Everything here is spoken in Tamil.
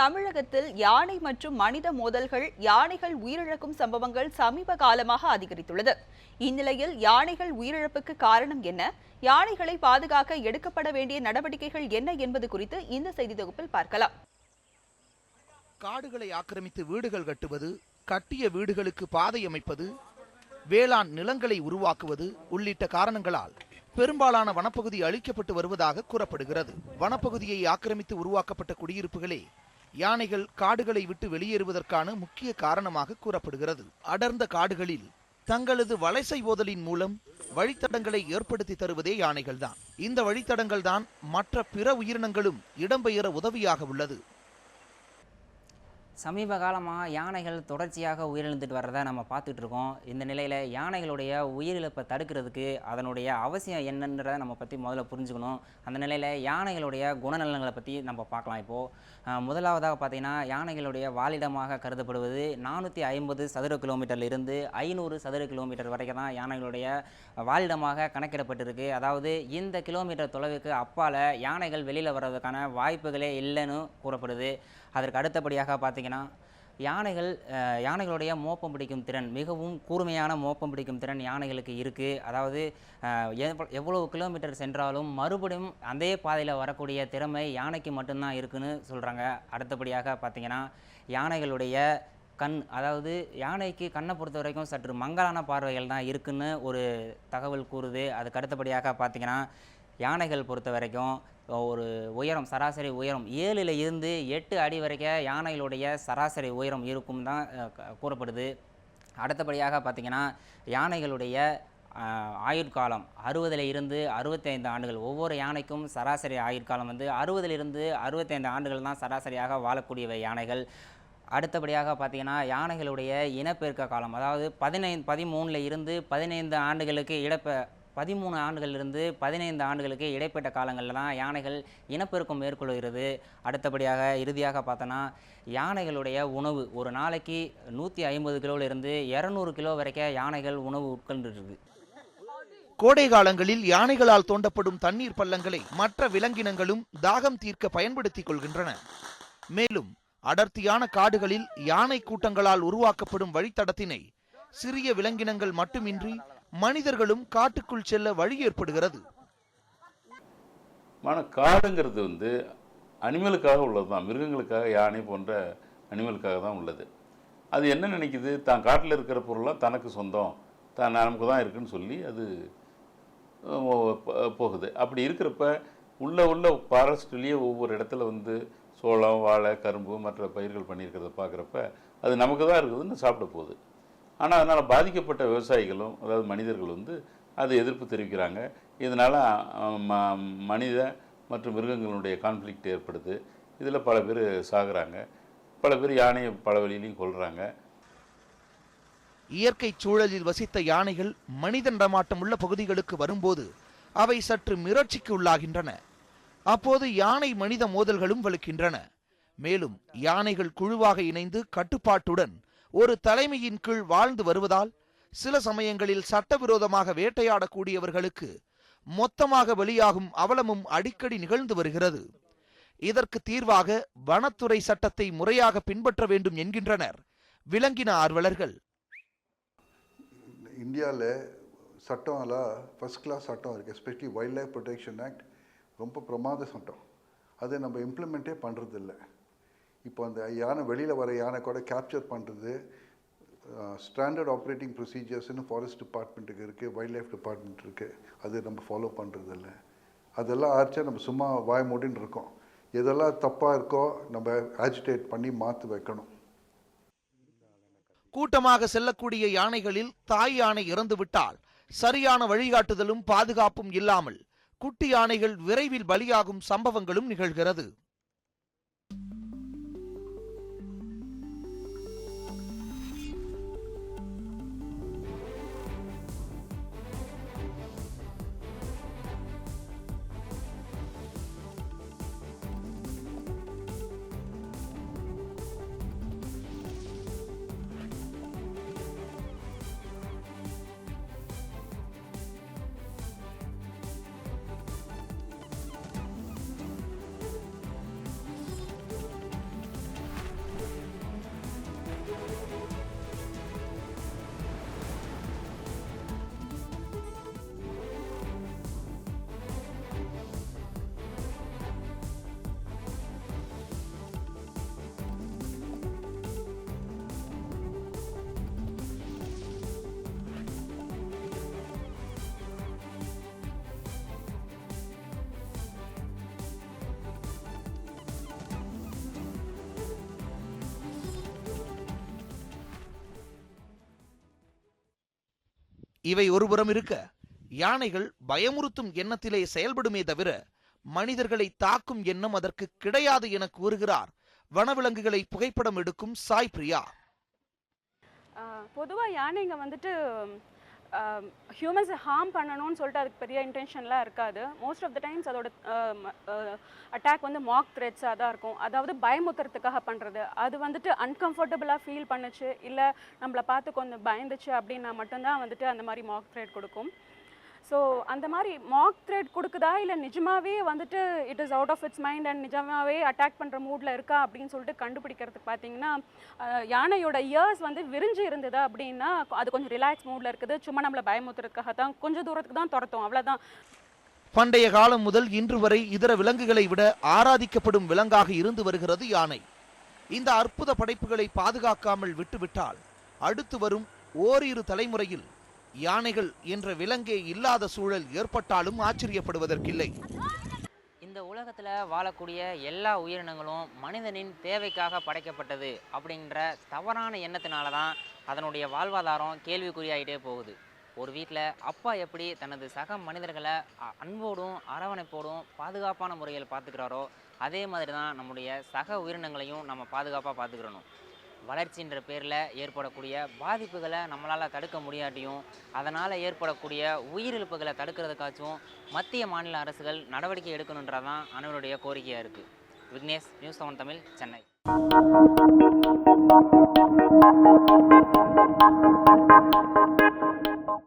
தமிழகத்தில் யானை மற்றும் மனித மோதல்கள் யானைகள் உயிரிழக்கும் சம்பவங்கள் சமீப காலமாக அதிகரித்துள்ளது. இந்நிலையில் யானைகள் உயிரிழப்புக்கு காரணம் என்ன? யானைகளை பாதுகாக்க எடுக்கப்பட வேண்டிய நடவடிக்கைகள் என்ன என்பது குறித்து இந்த செய்தி தொகுப்பில் பார்க்கலாம். காடுகளை ஆக்கிரமித்து வீடுகள் கட்டுவது கட்டிய வீடுகளுக்கு பாதை அமைப்பது வேளாண் நிலங்களை உருவாக்குவது உள்ளிட்ட காரணங்களால் பெரும்பாலான வனப்பகுதி அழிக்கப்பட்டு வருவதாக கூறப்படுகிறது. வனப்பகுதியை ஆக்கிரமித்து உருவாக்கப்பட்ட குடியிருப்புகளே யானைகள் காடுகளை விட்டு வெளியேறுவதற்கான முக்கிய காரணமாக கூறப்படுகிறது. அடர்ந்த காடுகளில் தங்களது வலைசை ஓதலின் மூலம் வழித்தடங்களை ஏற்படுத்தி தருவதே யானைகள்தான். இந்த வழித்தடங்கள் தான் மற்ற பிற உயிரினங்களும் இடம்பெயர உதவியாக உள்ளது. சமீப காலமாக யானைகள் தொடர்ச்சியாக உயிரிழந்துட்டு வர்றதை நம்ம பார்த்துட்டு இருக்கோம் இந்த நிலையில் யானைகளுடைய உயிரிழப்பை தடுக்கிறதுக்கு அதனுடைய அவசியம் என்னன்றதை நம்ம பற்றி முதல்ல புரிஞ்சுக்கணும். அந்த நிலையில் யானைகளுடைய குணநலன்களை பற்றி நம்ம பார்க்கலாம் இப்போது முதலாவதாக பார்த்தீங்கன்னா யானைகளுடைய வாழிடமாக கருதப்படுவது நானூற்றி ஐம்பது சதுர கிலோமீட்டர்லேருந்து ஐநூறு சதுர கிலோமீட்டர் வரைக்கும் தான் யானைகளுடைய வாழிடமாக கணக்கிடப்பட்டிருக்கு. அதாவது இந்த கிலோமீட்டர் தொலைவுக்கு அப்பால் யானைகள் வெளியில் வர்றதுக்கான வாய்ப்புகளே இல்லைன்னு கூறப்படுது. அதற்கு அடுத்தபடியாக பார்த்தீங்கன்னா யானைகள் யானைகளுடைய மோப்பம் பிடிக்கும் திறன் மிகவும் கூர்மையான மோப்பம் பிடிக்கும் திறன் யானைகளுக்கு இருக்குது அதாவது அஹ், எவ்வளவு கிலோமீட்டர் சென்றாலும் மறுபடியும் அதே பாதையில் வரக்கூடிய திறமை யானைக்கு மட்டும்தான் இருக்குன்னு சொல்கிறாங்க அடுத்தபடியாக பார்த்தீங்கன்னா யானைகளுடைய கண் அதாவது யானைக்கு கண்ணை பொறுத்த வரைக்கும் சற்று மங்கலான பார்வைகள் தான் இருக்குன்னு ஒரு தகவல் கூறுது. அதுக்கு அடுத்தபடியாக பார்த்தீங்கன்னா யானைகள் பொறுத்த வரைக்கும் ஒரு உயரம் சராசரி உயரம் ஏழில் இருந்து எட்டு அடி வரைக்கும் யானைகளுடைய சராசரி உயரம் இருக்கும் தான் கூறப்படுது. அடுத்தபடியாக பார்த்தீங்கன்னா யானைகளுடைய ஆயுட்காலம் அறுபதுல இருந்து அறுபத்தைந்து ஆண்டுகள். ஒவ்வொரு யானைக்கும் சராசரி ஆயுட்காலம் வந்து அறுபதிலிருந்து அறுபத்தைந்து ஆண்டுகள் தான் சராசரியாக வாழக்கூடியவை யானைகள். அடுத்தபடியாக பார்த்தீங்கன்னா யானைகளுடைய இனப்பெருக்க காலம் அதாவது பதினைந்து பதிமூணில் இருந்து பதினைந்து ஆண்டுகளுக்கு இடப்ப பதிமூணு ஆண்டுகளிலிருந்து பதினைந்து ஆண்டுகளுக்கு இடைப்பட்ட காலங்களில் தான் யானைகள் இனப்பெருக்கம் மேற்கொள்கிறது. அடுத்தபடியாக இறுதியாக பார்த்தோன்னா யானைகளுடைய உணவு ஒரு நாளைக்கு நூற்றி ஐம்பது கிலோவிலிருந்து இரநூறு கிலோ வரைக்கும் யானைகள் உணவு உட்கொண்டிருக்கு கோடை காலங்களில் யானைகளால் தோண்டப்படும் தண்ணீர் பள்ளங்களை மற்ற விலங்கினங்களும் தாகம் தீர்க்க பயன்படுத்திக் கொள்கின்றன. மேலும் அடர்த்தியான காடுகளில் யானை கூட்டங்களால் உருவாக்கப்படும் வழித்தடத்தினை சிறிய விலங்கினங்கள் மட்டுமின்றி மனிதர்களும் காட்டுக்குள் செல்ல வழி ஏற்படுகிறது. ஆனால் காடுங்கிறது வந்து அனிமலுக்காக உள்ளது தான். மிருகங்களுக்காக யானை போன்ற அனிமலுக்காக தான் உள்ளது. அது என்ன நினைக்குது? தான் காட்டில் இருக்கிற பொருளாக தனக்கு சொந்தம். தான் நமக்கு தான் இருக்குன்னு சொல்லி அது போகுது. அப்படி இருக்கிறப்ப உள்ள உள்ள ஃபாரஸ்ட்லேயே ஒவ்வொரு இடத்துல வந்து சோளம் வாழை கரும்பு மற்ற பயிர்கள் பண்ணியிருக்கிறத பார்க்குறப்ப அது நமக்கு தான் இருக்குதுன்னு சாப்பிட போகுது. ஆனால் அதனால் பாதிக்கப்பட்ட விவசாயிகளும் அதாவது மனிதர்கள் வந்து அதை எதிர்ப்பு தெரிவிக்கிறாங்க. இதனால் ம மனித மற்றும் மிருகங்களுடைய கான்ஃப்ளிக்ட் ஏற்படுது. இதில் பல பேர் சாகுறாங்க. பல பேர் யானையை பல வழியிலையும் கொள்கிறாங்க இயற்கை சூழலில் வசித்த யானைகள் மனித நடமாட்டம் உள்ள பகுதிகளுக்கு வரும்போது அவை சற்று மிரட்சிக்கு உள்ளாகின்றன. அப்போது யானை மனித மோதல்களும் வலுக்கின்றன. மேலும் யானைகள் குழுவாக இணைந்து கட்டுப்பாட்டுடன் ஒரு தலைமையின் கீழ் வாழ்ந்து வருவதால் சில சமயங்களில் சட்டவிரோதமாக வேட்டையாடக்கூடியவர்களுக்கு மொத்தமாக வெளியாகும் அவலமும் அடிக்கடி நிகழ்ந்து வருகிறது. இதற்கு தீர்வாக வனத்துறை சட்டத்தை முறையாக பின்பற்ற வேண்டும் என்கின்றனர் விலங்கின ஆர்வலர்கள். இந்தியாவில் சட்டம் எல்லாம் ஃபஸ்ட் கிளாஸ் சட்டம் இருக்குது especially wild life protection act ரொம்ப பிரமாத சட்டம். அதை நம்ம இம்ப்ளிமெண்ட்டே பண்ணுறதில்ல இப்போ அந்த யானை வெளியில் வர யானை கூட கேப்சர் பண்ணுறது ஸ்டாண்டர்ட் ஆப்ரேட்டிங் ப்ரொசீஜர்ஸ்னு ஃபாரஸ்ட் டிபார்ட்மெண்ட்டுக்கு இருக்குது வைல்ட் லைஃப் டிபார்ட்மெண்ட் இருக்குது அது நம்ம ஃபாலோ பண்ணுறதில்ல அதெல்லாம் ஆச்சா நம்ம சும்மா வாய் மூடின்னு இருக்கோம். எதெல்லாம் தப்பாக இருக்கோ நம்ம ஆஜிடேட் பண்ணி மாற்றி வைக்கணும். கூட்டமாக செல்லக்கூடிய யானைகளில் தாய் யானை இறந்துவிட்டால் சரியான வழிகாட்டுதலும் பாதுகாப்பும் இல்லாமல் குட்டி யானைகள் விரைவில் பலியாகும் சம்பவங்களும் நிகழ்கிறது. இவை ஒருபுறம் இருக்க. யானைகள் பயமுறுத்தும் எண்ணத்திலே செயல்படுமே தவிர மனிதர்களை தாக்கும் எண்ணம் அதற்கு கிடையாது என கூறுகிறார். வனவிலங்குகளை புகைப்படம் எடுக்கும் சாய் பிரியா பொதுவாக யானைங்க வந்துட்டு Um, ஹியூமன்ஸை ஹார்ம் பண்ணணும்னு சொல்லிட்டு அதுக்கு பெரிய இன்டென்ஷன்லாம் இருக்காது. மோஸ்ட் ஆஃப் த டைம்ஸ் அதோட um, uh, அட்டாக் வந்து மாக் த்ரெட்ஸாக தான் இருக்கும். அதாவது பயமுத்துறதுக்காக பண்ணுறது அது வந்துட்டு அன்கம்ஃபர்டபுளாக ஃபீல் பண்ணுச்சு. இல்லை நம்மளை பார்த்து கொஞ்சம் பயந்துச்சு அப்படின்னா மட்டும்தான் வந்துட்டு அந்த மாதிரி மாக் த்ரெட் கொடுக்கும். ஸோ அந்த மாதிரி மாக் த்ரெட் கொடுக்குதா? இல்லை நிஜமாவே வந்துட்டு it is out of its mind and நிஜமாவே அட்டாக் பண்ணுற மூடில் இருக்கா? அப்படின்னு சொல்லிட்டு கண்டுபிடிக்கிறதுக்கு பார்த்தீங்கன்னா யானையோட இயர்ஸ் வந்து விரிஞ்சு இருந்தது அப்படின்னா அது கொஞ்சம் ரிலாக்ஸ் மூடில் இருக்குது. சும்மா நம்மளை பயமுத்துறதுக்காக தான் கொஞ்சம் தூரத்துக்கு தான் துரத்தும். அவ்வளோதான் பண்டைய காலம் முதல் இன்று வரை இதர விலங்குகளை விட ஆராதிக்கப்படும் விலங்காக இருந்து வருகிறது யானை. இந்த அற்புத படைப்புகளை பாதுகாக்காமல் விட்டுவிட்டால் அடுத்து வரும் ஓரிரு தலைமுறையில் யானைகள் என்ற விலங்கே இல்லாத சூழல் ஏற்பட்டாலும் ஆச்சரியப்படுவதற்கில்லை. இந்த உலகத்தில் வாழக்கூடிய எல்லா உயிரினங்களும் மனிதனின் தேவைக்காக படைக்கப்பட்டது அப்படின்ற தவறான எண்ணத்தினால தான் அதனுடைய வாழ்வாதாரம் கேள்விக்குறியாகிட்டே போகுது. ஒரு வீட்டில் அப்பா எப்படி தனது சக மனிதர்களை அன்போடும் அரவணைப்போடும் பாதுகாப்பான முறையில் பார்த்துக்கிறாரோ அதே மாதிரி தான் நம்முடைய சக உயிரினங்களையும் நம்ம பாதுகாப்பாக பார்த்துக்கிறணும். வளர்ச்சின்ற பேரில் ஏற்படக்கூடிய பாதிப்புகளை நம்மளால் தடுக்க முடியாட்டியும் அதனால் ஏற்படக்கூடிய உயிரிழப்புகளை தடுக்கிறதுக்காச்சும் மத்திய மாநில அரசுகள் நடவடிக்கை எடுக்கணுன்றதான் அனைவருடைய கோரிக்கையாக இருக்குது விக்னேஷ் நியூஸ் செவன் தமிழ் சென்னை.